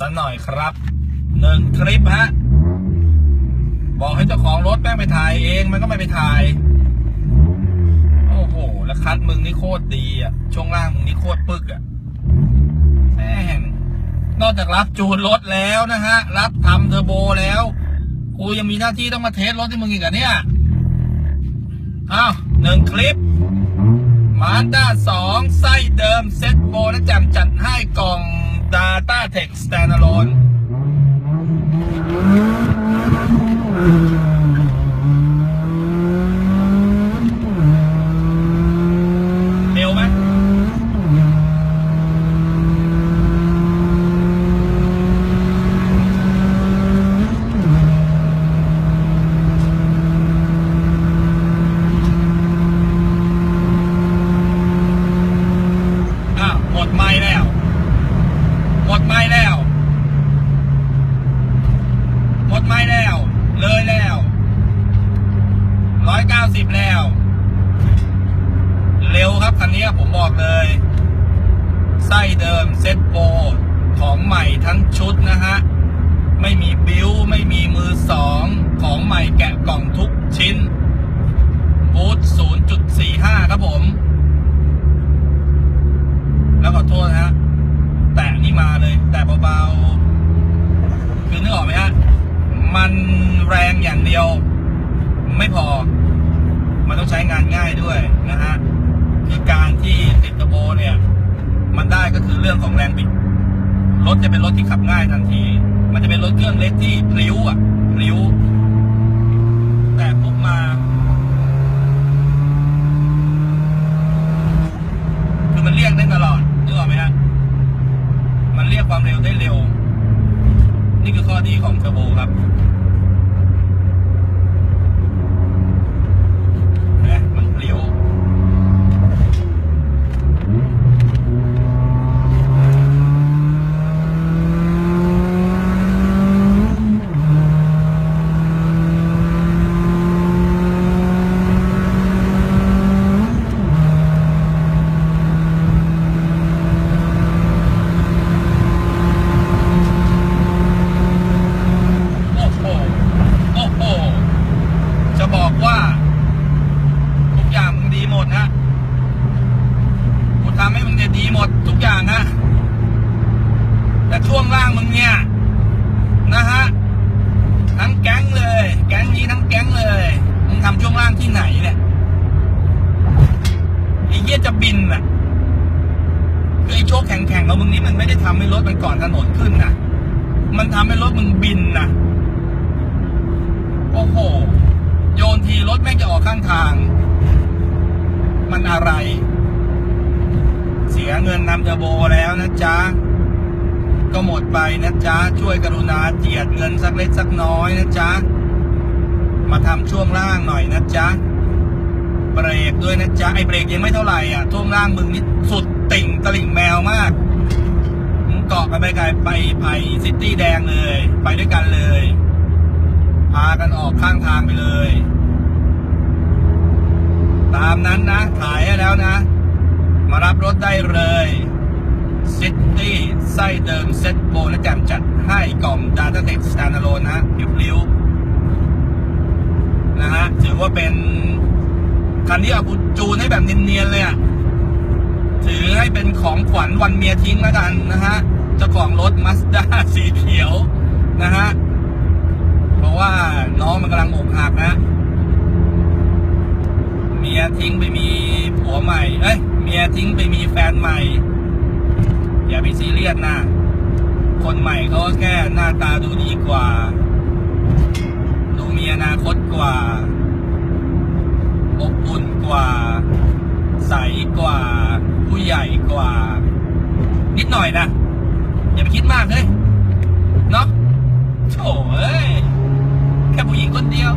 สักหน่อยครับหนึ่งคลิปฮะบอกให้เจ้าของรถแม่งไปถ่ายเองมันก็ไม่ไปถ่าย โอ้โห แล้วคัดมึงนี่โคตรดีอะ ช่วงล่างมึงนี่โคตรปึกอะแม่งนอกจากรับจูนรถแล้วนะฮะ รับทำเทอร์โบแล้วกูยังมีหน้าที่ต้องมาเทสรถให้มึงอีกอะเนี่ยอ้าวหนึ่งคลิปมาด้าสองไส้เดิมเซ็ตโบและแจมจัดให้กล่อง Data Tech Standalone เร็วไหมอ้าวหมดไม้แล้ว หมดไม้แล้ว หมดไม้แล้ว เลยแล้ว ร้อยเก้าสิบแล้ว เร็วครับคั นนี้ผมบอกเลย ไส้เดิมเซ็ตโปรของใหม่ทั้งชุดนะฮะ ไม่มีบิวไม่มีมือสองของใหม่แกะกล่องทุกชิ้น บูท0.45 ครับผม แล้วขอโทษนะฮะ แตะนี่มาเลย แต่เบาๆ คือนึกออกไหมฮะ มันแรงอย่างเดียว ไม่พอ มันต้องใช้งานง่ายด้วยนะฮะ คือการที่ติดเทอร์โบเนี่ย มันได้ก็คือเรื่องของแรงบิด รถจะเป็นรถที่ขับง่ายทันที มันจะเป็นรถเครื่องเล็กที่พลิ้วอะพลิ้ว แต่ปุ๊บมาคือมันเรียกได้ตลอดนึกออกไหมฮะมันเรียกความเร็วได้เร็ว นี่คือข้อดีของเทอร์โบครับ เห็นไหมมันเปลี่ยว โอ้โห โอ้โห จะบอกว่า ทุกอย่างมึงดีหมดฮะกูทำให้มึงเนี่ยดีหมดทุกอย่างฮะ แต่ ช่วงล่างมึงเนี่ยนะฮะทั้งแก๊งเลย แก๊งนี้ทั้งแก๊งเลยมึงทำช่วงล่างที่ไหนเนี่ยไอ้เหี้ยจะบินน่ะคือไอ้โชคแข็งๆของมึงนี่มันไม่ได้ทำให้รถมันก่อนถนนขึ้นนะมันทำให้รถมึงบินนะโอ้โห โยนทีรถแม่งจะออกข้างทาง มันอะไร เสียเงินนำเทอร์โบแล้วนะจ๊ะ ก็หมดไปนะจ๊ะ ช่วยกรุณาเจียดเงินสักเล็กสักน้อยนะจ๊ะ มาทำช่วงล่างหน่อยนะจ๊ะ เบรกด้วยนะจ๊ะ ไอ้เบรกยังไม่เท่าไหร่อะช่วงล่างมึงนี่สุดติ่งตลิ่งแมวมากมึงเกาะกันไปไกลไปไผ่ซิตี้แดงเลย ไปด้วยกันเลย พากันออกข้างทางไปเลย ตามนั้นนะถ่ายให้แล้วนะ มารับรถได้เลย ซิตี้ไส้เดิมเซ็ตโบและแจมจัดให้กล่อง Data Tech Standalone นะผิวริ้วๆนะฮะถือว่าเป็น คันนี้เอากูจูนให้แบบเนียนๆเลยอะถือให้เป็นของขวัญวันเมียทิ้งแล้วกันนะฮะเจ้าของรถมาสด้าสีเขียวนะฮะเพราะว่าน้องมันกำลังอกหักนะเมียทิ้งไปมีผัวใหม่ เอ้ย เมียทิ้งไปมีแฟนใหม่ อย่าไปซีเรียสนะ คนใหม่เขาก็แค่หน้าตาดูดีกว่า ดูมีอนาคตกว่าอบอุ่นกว่า ใสกว่า ผู้ใหญ่กว่า นิดหน่อยนะ อย่าไปคิดมากเลยเนาะโถ่เอ้ย แค่ผู้หญิงคนเดียว